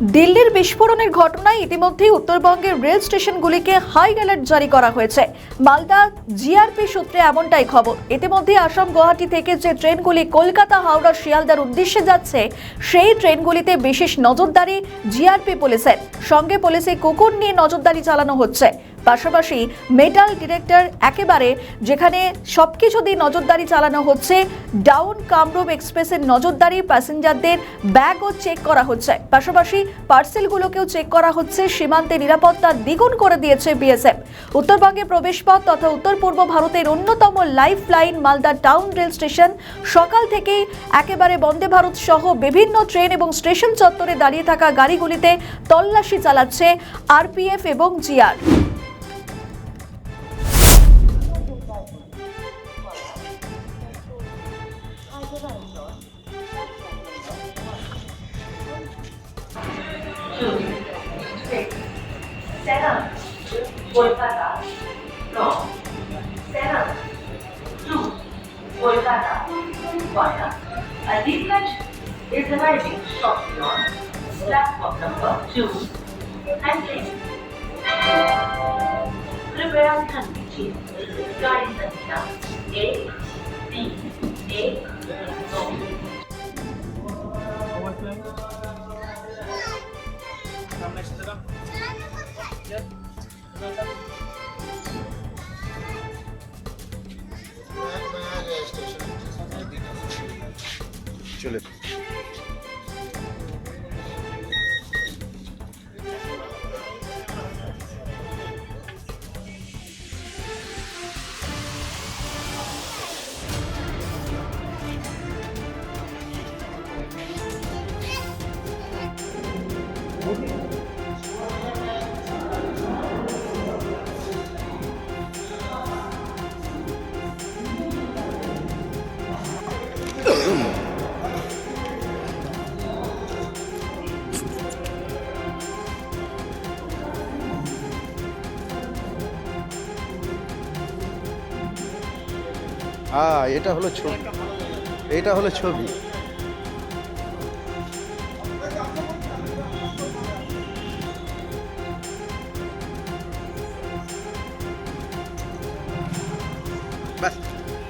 দিল্লির বিস্ফোরণের ঘটনায় ইতিমধ্যেই উত্তরবঙ্গের রেল স্টেশনগুলিকে হাই অ্যালার্ট জারি করা হয়েছে। মালদা জিআরপি সূত্রে এমনটাই খবর। ইতিমধ্যে আসাম, গুয়াহাটি থেকে যে ট্রেনগুলি কলকাতা, হাওড়া, শিয়ালদার উদ্দেশ্যে যাচ্ছে, সেই ট্রেনগুলিতে বিশেষ নজরদারি জিআরপি পুলিশের। সঙ্গে পুলিশে কুকুর নিয়ে নজরদারি চালানো হচ্ছে। পাশাপাশি মেটাল ডিরেক্টর একেবারে যেখানে সবকিছু দিয়ে নজরদারি চালানো হচ্ছে। ডাউন কামরূপ এক্সপ্রেসের নজরদারি প্যাসেঞ্জারদের ব্যাগও চেক করা হচ্ছে। পাশাপাশি পার্সেলগুলোকেও চেক করা হচ্ছে। সীমান্তে নিরাপত্তা দ্বিগুণ করে দিয়েছে বিএসএফ উত্তরবঙ্গে প্রবেশপথ তথা উত্তর পূর্ব ভারতের অন্যতম life line Malda town rail station সকাল থেকেই একেবারে বন্দে ভারত সহ বিভিন্ন ট্রেন এবং স্টেশন চত্বরে দাঁড়িয়ে থাকা গাড়িগুলিতে তল্লাশি চালাচ্ছে আরপিএফ এবং GR seven, Kolkata, from seven to Kolkata via a dispatch is arriving shortly on platform number two. Thank you. कृपया ध्यान दीजिए गाड़ी संख्या एक तीन eight, go. চলে এটা হলো ছবি। এটা হলো ছবি।